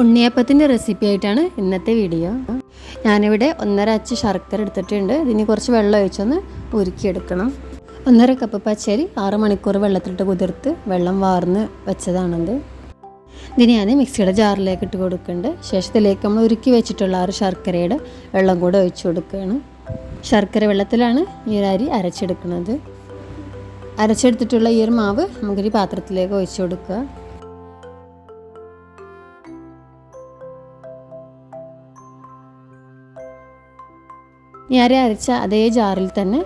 ഉണ്ണിയപ്പത്തിന്റെ recipe ആയിട്ടാണ് ഇന്നത്തെ video ഞാനിവിടെ ഒന്നര അച്ച് ശർക്കര എടുത്തിട്ടുണ്ട്. ഇതിന് കുറച്ച് വെള്ളം ഒഴിച്ചൊന്ന് ഉരുക്കിയെടുക്കണം. ഒന്നര കപ്പ് പച്ചരി ആറ് മണിക്കൂർ വെള്ളത്തിലിട്ട് കുതിർത്ത് വെള്ളം വാർന്ന് വെച്ചതാണത്. ഇതിന് ഞാൻ മിക്സിയുടെ ജാറിലേക്ക് ഇട്ട് കൊടുക്കുന്നുണ്ട്. ശേഷത്തിലേക്ക് നമ്മൾ ഉരുക്കി വെച്ചിട്ടുള്ള ആറ് ശർക്കരയുടെ വെള്ളം കൂടെ ഒഴിച്ച് കൊടുക്കുകയാണ്. ശർക്കര വെള്ളത്തിലാണ് ഈ അരി അരച്ചെടുക്കുന്നത്. അരച്ചെടുത്തിട്ടുള്ള ഈ ഒരു മാവ് നമുക്കൊരു പാത്രത്തിലേക്ക് ഒഴിച്ചു കൊടുക്കുക. ഞാൻ അരച്ച അതേ ജാറിൽ തന്നെ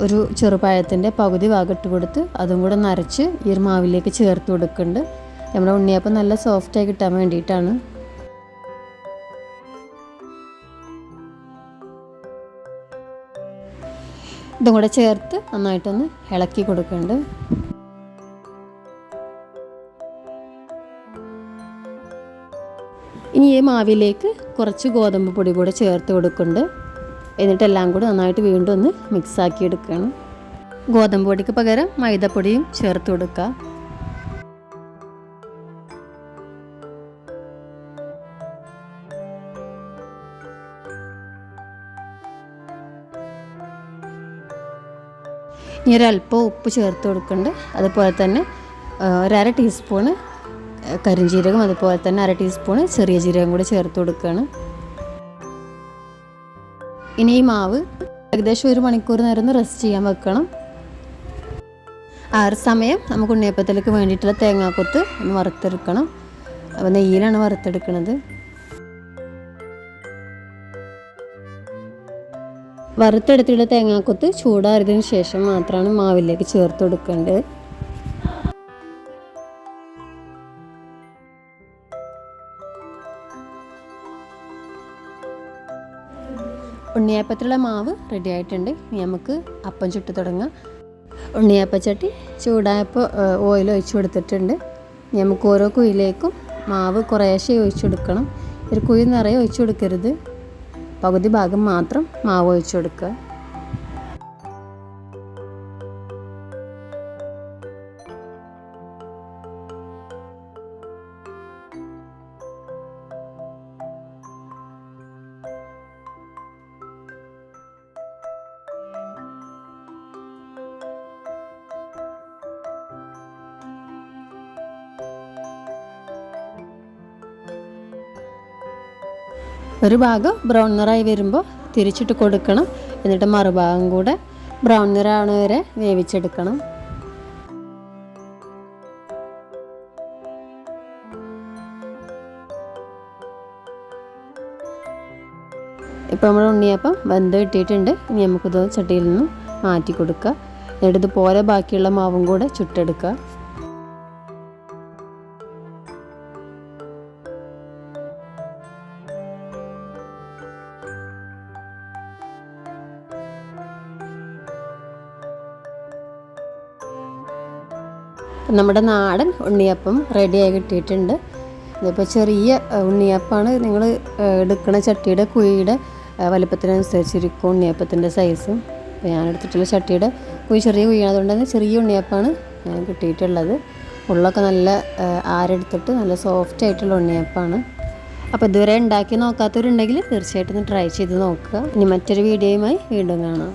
ഒരു ചെറുപഴത്തിന്റെ പകുതി ഭാഗം കൊടുത്ത് അതും കൂടെ നരച്ച് ഈ ഒരു മാവിലേക്ക് ചേർത്ത് കൊടുക്കുന്നുണ്ട് നമ്മുടെ ഉണ്ണിയപ്പം നല്ല സോഫ്റ്റായി കിട്ടാൻ വേണ്ടിയിട്ടാണ്. ഇതും കൂടെ ചേർത്ത് നന്നായിട്ടൊന്ന് ഇളക്കി കൊടുക്കുന്നുണ്ട് ഇനി ഈ മാവിലേക്ക് കുറച്ച് ഗോതമ്പ് പൊടി കൂടെ ചേർത്ത് കൊടുക്കുന്നുണ്ട് എന്നിട്ട് എല്ലാം കൂടി നന്നായിട്ട് വീണ്ടും ഒന്ന് മിക്സാക്കി എടുക്കണം. ഗോതമ്പ് പൊടിക്ക് പകരം മൈദപ്പൊടിയും ചേർത്ത് കൊടുക്കുക. ഇനി ഒരല്പം ഉപ്പ് ചേർത്ത് കൊടുക്കുന്നുണ്ട് അതുപോലെ തന്നെ ഒരര ടീസ്പൂണ് കരിഞ്ജീരകം അതുപോലെ തന്നെ അര ടീസ്പൂണ് ചെറിയ ജീരകം കൂടി ചേർത്ത് കൊടുക്കുകയാണ്. ഇനി ഈ മാവ് ഏകദേശം ഒരു മണിക്കൂർ നേരം ഒന്ന് റെസ്റ്റ് ചെയ്യാൻ വെക്കണം. ആ സമയം നമുക്ക് ഉണ്ണിയപ്പത്തിലേക്ക് വേണ്ടിയിട്ടുള്ള തേങ്ങാക്കൊത്ത് ഒന്ന് വറുത്തെടുക്കണം. അപ്പോൾ നെയ്യിലാണ് വറുത്തെടുക്കുന്നത് വറുത്തെടുത്തിട്ടുള്ള തേങ്ങാക്കൊത്ത് ചൂടാറിയതിന് ശേഷം മാത്രമാണ് മാവിലേക്ക് ചേർത്ത് കൊടുക്കേണ്ടത്. ഉണ്ണിയപ്പത്തിലുള്ള മാവ് റെഡി ആയിട്ടുണ്ട്. ഇനി നമുക്ക് അപ്പം ചുട്ട് തുടങ്ങാം. ഉണ്ണിയപ്പച്ചട്ടി ചൂടായപ്പോൾ ഓയിൽ ഒഴിച്ചു കൊടുത്തിട്ടുണ്ട്. നമുക്ക് ഓരോ കുയിലേക്കും മാവ് കുറേശ്ശെ ഒഴിച്ചു കൊടുക്കണം. ഒരു കുഴി നിറയെ ഒഴിച്ചു കൊടുക്കരുത്. പകുതി ഭാഗം മാത്രം മാവ് ഒഴിച്ചു കൊടുക്കുക. ഒരു ഭാഗം ബ്രൗൺ നിറായി വരുമ്പോൾ തിരിച്ചിട്ട് കൊടുക്കണം. എന്നിട്ട് മറുഭാഗം കൂടെ ബ്രൗൺ നിറാണ് വരെ വേവിച്ചെടുക്കണം. ഇപ്പോൾ നമ്മൾ ഉണ്ണിയപ്പം വെന്ത് കിട്ടിയിട്ടുണ്ട്. ഇനി നമുക്കിത് ചട്ടിയിൽ നിന്ന് മാറ്റി കൊടുക്കുക. എന്നിട്ട് ഇതുപോലെ ബാക്കിയുള്ള മാവും കൂടെ ചുട്ടെടുക്കുക. നമ്മുടെ നാടൻ ഉണ്ണിയപ്പം റെഡിയായി കിട്ടിയിട്ടുണ്ട്. ഇതിപ്പോൾ ചെറിയ ഉണ്ണിയപ്പമാണ് നിങ്ങൾ എടുക്കുന്ന ചട്ടിയുടെ കുഴിയുടെ വലിപ്പത്തിനനുസരിച്ചിരിക്കും ഉണ്ണിയപ്പത്തിന്റെ സൈസും അപ്പോൾ ഞാൻ എടുത്തിട്ടുള്ള ചട്ടിയുടെ കുഴി ചെറിയ കുഴിയാണ്. അതുകൊണ്ട് തന്നെ ചെറിയ ഉണ്ണിയപ്പമാണ് കിട്ടിയിട്ടുള്ളത്. ഉള്ളൊക്കെ നല്ല ആരെടുത്തിട്ട് നല്ല സോഫ്റ്റ് ആയിട്ടുള്ള ഉണ്ണിയപ്പമാണ് അപ്പോൾ ഇതുവരെ ഉണ്ടാക്കി നോക്കാത്തവരുണ്ടെങ്കിൽ തീർച്ചയായിട്ടും ട്രൈ ചെയ്ത് നോക്കുക. ഇനി മറ്റൊരു വീഡിയോയുമായി വീണ്ടും കാണാം.